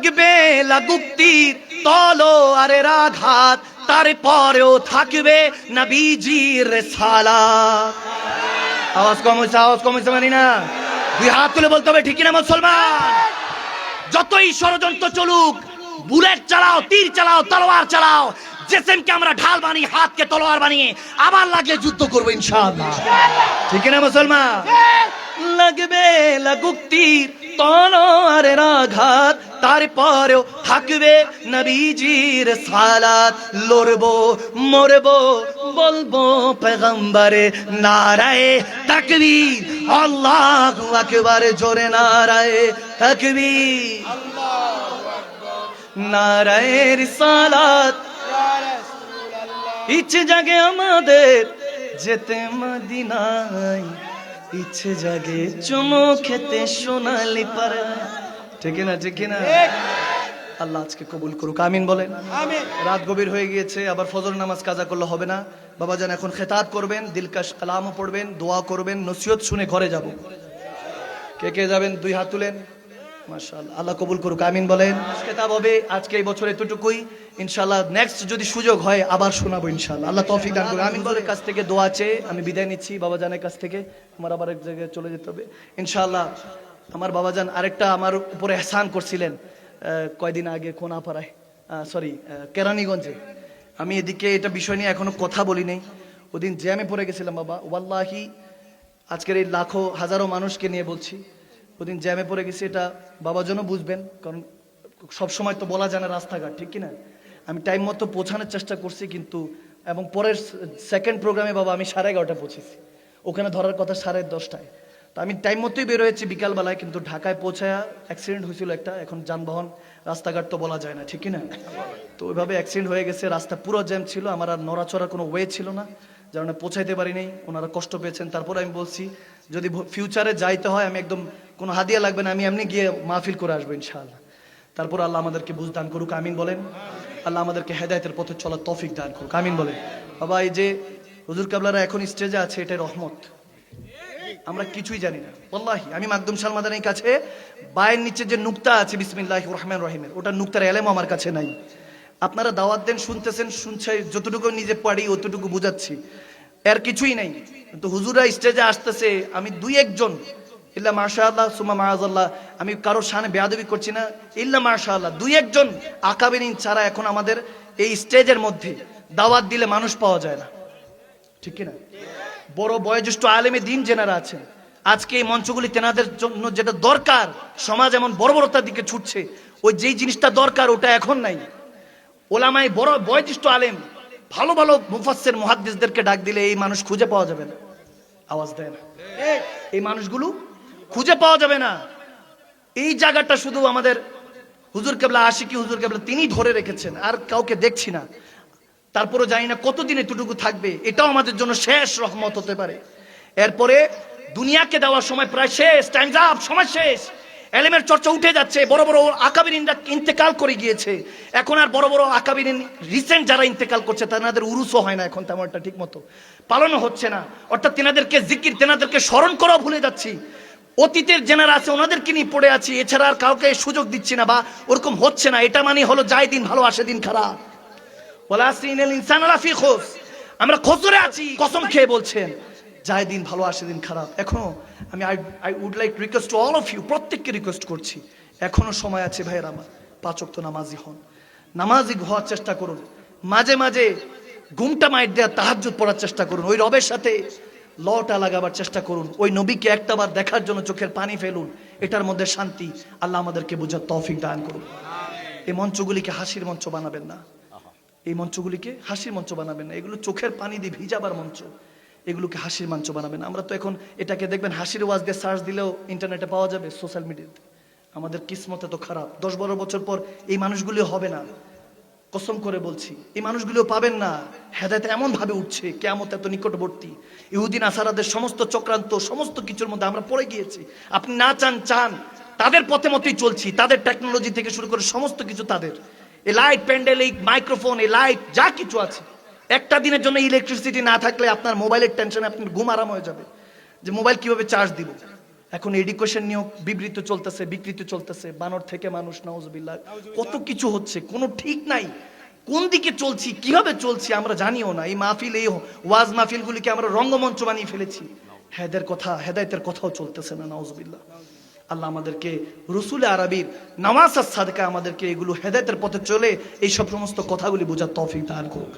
লাগবে লাগুক্তির তলো আরে রাঘাত, তারপরেও থাকবে নবীজির সালা। আওয়াজ কম হয়েছে আওয়াজ কম হয়েছে মানি না? দুই হাত তুলে বলতে হবে ঠিকই না মুসলমান? যতই ষড়যন্ত্র চলুক, বুলেট চালাও, তীর চালাও, তলোয়ার চালাও, জেসেমকে আমরা ঢাল বানিয়ে, হাতকে তলোয়ার বানিয়ে আবার লাগলে যুদ্ধ করব ইনশাআল্লাহ। ঠিক না মুসলমান? লাগবে লাগুক তীর তলোয়ারের আঘাত তারপরেও থাকবে নবীজির সালাত। লড়বো, মরবো, বলব পেগম্বরে নারায়ে তাকবীর। আল্লাহু আকবার, জোরে নারায়ে তাকবীর। নারায়ে রিসালাত। ইচ্ছে জাগে আমাদের যেতে মদিনায়। ইচ্ছে জাগে চুমো খেতে সোনালি পারে ঠিক না ঠিক না? আল্লাহ আজকে কবুল করুক আমিন বলেন। রাত গভীর হয়ে গিয়েছে আবার ফজর নামাজ কাজা করলে হবে না। বাবা যান এখন খেতাব করবেন দিলকাশ কালামও পড়বেন দোয়া করবেন নসিহত শুনে ঘরে যাব। কে কে যাবেন? দুই হাত তুলেন। মাশাআল্লাহ আল্লাহ কবুল করুক আমিন বলেন। খেতাব হবে আজকে এই বছর এতটুকুই। ইনশাআল্লাহ নেক্সট যদি সুযোগ হয় আবার শোনাবো ইনশাআল্লাহ। আল্লাহ তৌফিক দান করুন আমিন বলের কাছ থেকে দোয়া চেয়ে আমি বিদায় নিচ্ছি বাবা জানের কাছ থেকে। আমার আবার এক জায়গায় চলে যেতে হবে। ইনশাআল্লাহ আমার বাবা বাবাজান আরেকটা আমার উপরে এহসান করছিলেন কয়দিন আগে কোনাপাড়ায় সরি কেরানীগঞ্জে। আমি এদিকে এটা বিষয় নিয়ে এখনও কথা বলি নাই। ওদিন জ্যামে পড়ে গেছিলাম বাবা। ওয়াল্লাহি, আজকের এই লাখো, হাজারো মানুষকে নিয়ে বলছি, ওদিন জ্যামে পড়ে গেছি, এটা বাবার জন্য বুঝবেন, কারণ সব সময় তো বলা যায় না রাস্তাঘাট, ঠিক কিনা? আমি টাইম মতো পৌঁছানোর চেষ্টা করছি, কিন্তু, এবং পরের সেকেন্ড প্রোগ্রামে বাবা আমি সাড়ে এগারোটা পৌঁছেছি। ওখানে ধরার কথা সাড়ে দশটায়। তো আমি টাইম মতোই বের হয়েছি বিকালবেলায়, কিন্তু ঢাকায় পৌঁছায় অ্যাক্সিডেন্ট হয়েছিল একটা, এখন যানবাহন, রাস্তাঘাট তো বলা যায় না, ঠিক কিনা তো ওইভাবে অ্যাক্সিডেন্ট হয়ে গেছে, রাস্তা পুরো জ্যাম ছিল, আমার আর নড়াচড়ার কোনো ওয়ে ছিল না, যার পৌঁছাইতে পারিনি, ওনারা কষ্ট পেয়েছেন। তারপরে আমি বলছি, যদি ফিউচারে যাইতে হয়, আমি একদম কোনো হাদিয়া লাগবে না, আমি এমনি গিয়ে মাহফিল করে আসব, ইনশাআল্লাহ। তারপর আল্লাহ আমাদেরকে বুঝ দান করুক, আমিন বলেন। আল্লাহ আমাদেরকে হেদায়তের পথে চলার তৌফিক দান করুক, আমিন বলেন। বাবা, এই যে হুজুর কাবলারা এখন স্টেজে আছে, এটাই রহমত। আমরা কিছুই জানি না। বল্লাহি আমি মাকদুম সালমাদানের কাছে বায়ের নিচে যে নুক্তা আছে বিসমিল্লাহ রহমান রহিমের ওটা নুক্তার এলেম আমার কাছে নাই। আপনারা দাওয়াত দেন, শুনতেছেন, শুনছে, যতটুকু নিজে পারি, অতটুকু বুঝাচ্ছি। এর কিছুই নাই। কিন্তু হুজুরা স্টেজে আসতেছে, আমি দুই একজন, ইল্লা মাশা আল্লাহ সুমা মাহাজাল্লাহ আমি কারোর সামনে বেয়াদবি করছি না, ইল্লা মাশা আল্লাহ দুই একজন আকাবিরিন ছাড়া এখন আমাদের এই স্টেজের মধ্যে দাওয়াত দিলে মানুষ পাওয়া যায় না। ঠিক কিনা? বড় বয়োজ্যেষ্ঠ আলেমে দিন জেনারা আছেন। আজকে এই মঞ্চগুলি তেনাদের জন্য যেটা দরকার, সমাজ এমন বর্বরতার দিকে ছুটছে, ওই যেই জিনিসটা দরকার, ওটা এখন নাই। ওলামাই বড় বয়োজ্যেষ্ঠ আলেম, ভালো ভালো মুফাসের মহাদ্দেশদেরকে ডাক দিলে এই মানুষ খুঁজে পাওয়া যাবে না। আওয়াজ দেয় না। এই মানুষগুলো খুঁজে পাওয়া যাবে না। এই জায়গাটা শুধু আমাদের হুজুর কেবলা আশিকি, হুজুর কেবলা তিনি ধরে রেখেছেন, আর কাউকে দেখছি না। তারপরে জানি না কতদিন এতটুকু থাকবে। এটাও আমাদের জন্য শেষ রহমত হতে পারে। এরপরে দুনিয়াকে দেওয়ার সময় প্রায় শেষ টাইমস আপ সময় শেষ। এলেমের চর্চা উঠে যাচ্ছে, বড় বড় আকাবিরিনরা ইন্তেকাল করে গিয়েছে। এখন আর বড় বড় আকাবিরিন রিসেন্ট যারা ইন্তেকাল করছে, তাদের উরুসও হয় না এখন তেমন একটা ঠিক মতো পালনও হচ্ছে না। অর্থাৎ তেনাদেরকে জিকির, তেনাদেরকে স্মরণ করাও ভুলে যাচ্ছি। অতীতের জেনারা আছে, ওনাদেরকে নিয়ে পড়ে আছি, এছাড়া আর কাউকে সুযোগ দিচ্ছি না বা ওরকম হচ্ছে না। এটা মানে হলো যাই দিন ভালো, আসে দিন খারাপ। আমরা খোসরে আছি। কসম খেয়ে বলছেন যায় দিন ভালো, আসে দিন খারাপ। এখনও আমি I I would like request to all of you প্রত্যেককে রিকোয়েস্ট করছি। এখনও সময় আছে ভাইয়ের আমার। পাচক তো নামাজি হন। নামাজি হওয়ার চেষ্টা করুন। মাঝে মাঝে ঘুমটা মাইট দেওয়ার তাহাজ্জুদ পড়ার চেষ্টা করুন। ওই রবের সাথে লটা লাগাবার চেষ্টা করুন। ওই নবীকে একটাবার দেখার জন্য চোখের পানি ফেলুন। এটার মধ্যে শান্তি। আল্লাহ আমাদেরকে বোঝার তৌফিক দান করুন। এই মঞ্চগুলিকে হাসির মঞ্চ বানাবেন না। এই মঞ্চগুলিকে হাসির মঞ্চ বানাবেন না। এগুলো চোখের পানি দিয়ে ভিজাবার মঞ্চ এগুলোকে হাসির মঞ্চ বানাবেন আমরা তো এখন এটাকে দেখবেন, হাসির ওয়াজ দিয়ে সার্চ দিলেও ইন্টারনেটে পাওয়া যাবে সোশ্যাল মিডিয়াতে। আমাদের কিসমত এত খারাপ। দশ বারো বছর পর এই মানুষগুলি হবে না। কসম করে বলছি, এই মানুষগুলিও পাবেন না। হেদায়ত এমন ভাবে উঠছে কেমন এত নিকটবর্তী। ইহুদিন আসারাদের সমস্ত চক্রান্ত, সমস্ত কিছুর মধ্যে আমরা পড়ে গিয়েছি। আপনি না চান চান। তাদের পথে মতোই চলছি। তাদের টেকনোলজি থেকে শুরু করে সমস্ত কিছু তাদের। এই লাইট প্যান্ডেল মাইক্রোফোন এই লাইট যা কিছু আছে। একটা দিনের জন্য ইলেকট্রিসিটি না থাকলে আপনার মোবাইলের টেনশনে আপনার ঘুম আরাম হয়ে যাবে। যে মোবাইল কীভাবে চার্জ দিব? এখন এডুকেশন নিয়েও বিবৃত চলতেছে, বিকৃত চলতেছে। বানর থেকে মানুষ, নাউজবিল্লাহ। কত কিছু হচ্ছে, কোনো ঠিক নাই। কোন দিকে চলছি, কীভাবে চলছি আমরা জানিও না। এই মাহফিল, এই ওয়াজ মাহফিলগুলিকে আমরা রঙ্গমঞ্চ বানিয়ে ফেলেছি। হেদের কথা, হেদায়তের কথাও চলতেছে না, নাউজবিল্লাহ। আল্লাহ আমাদেরকে, রসুল আরবির নামাজ সাদকা আমাদেরকে এগুলো হেদায়তের পথে চলে, এই সব সমস্ত কথাগুলি বোঝার তফিক দান করুক।